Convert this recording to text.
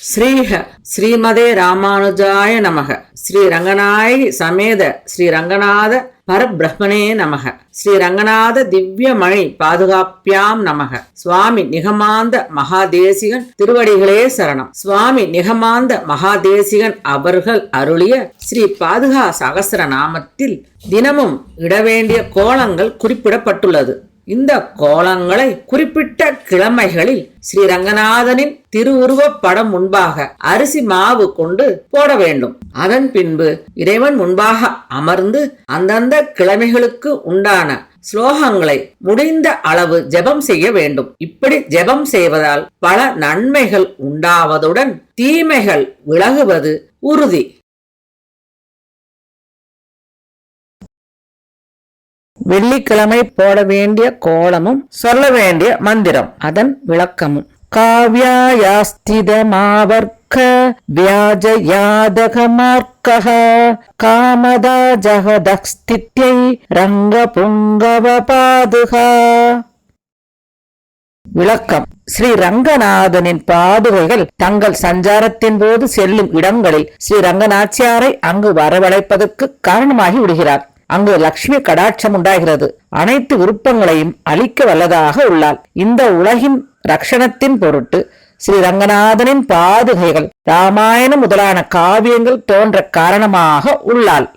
ஸ்ரீஹ. ஸ்ரீமதே ராமானுஜாய நமக. ஸ்ரீ ரங்கநாயகி சமேத ஸ்ரீ ரங்கநாத பரபிரம்மனே நமக. ஸ்ரீ ரங்கநாத திவ்யமணி பாதுகாப்பியாம் நமக. சுவாமி நிகமாந்த மகாதேசிகன் திருவடிகளே சரணம். சுவாமி நிகமாந்த மகாதேசிகன் அவர்கள் அருளிய ஸ்ரீ பாதுகா சகசர நாமத்தில் தினமும் இடவேண்டிய கோலங்கள் குறிப்பிடப்பட்டுள்ளது. இந்த கோலங்களை குறிப்பிட்ட கிழமைகளில் ஸ்ரீ ரங்கநாதனின் திருவுருவப் படம் முன்பாக அரிசி மாவு கொண்டு போட வேண்டும். அதன் பின்பு இறைவன் முன்பாக அமர்ந்து அந்தந்த கிழமைகளுக்கு உண்டான ஸ்லோகங்களை முடிந்த அளவு ஜெபம் செய்ய வேண்டும். இப்படி ஜெபம் செய்வதால் பல நன்மைகள் உண்டாவதுடன் தீமைகள் விலகுவது உறுதி. வெள்ளிக்கிழமை போட வேண்டிய கோலமும் சொல்ல வேண்டிய மந்திரம். அதன் விளக்கமும். காவ்யாயாஸ்திதமாவர்க்க வியாஜ யாதகமார்க்கः காமதா ஜகதஸ்தித்யை ரங்க புங்கவ பாதுகா விளக்கம். ஸ்ரீ ரங்கநாதனின் பாதுகைகள் தங்கள் சஞ்சாரத்தின் போது செல்லும் இடங்களில் ஸ்ரீ ரங்கநாச்சியாரை அங்கு வரவழைப்பதற்கு காரணமாகி விடுகிறார். அங்கு லக்ஷ்மி கடாட்சம் உண்டாகிறது. அனைத்து விருப்பங்களையும் அழிக்க வல்லதாக உள்ளாள். இந்த உலகின் ரக்ஷணத்தின் பொருட்டு ஸ்ரீ ரங்கநாதனின் பாதுகைகள் ராமாயணம் முதலான காவியங்கள் தோன்ற காரணமாக உள்ளாள்.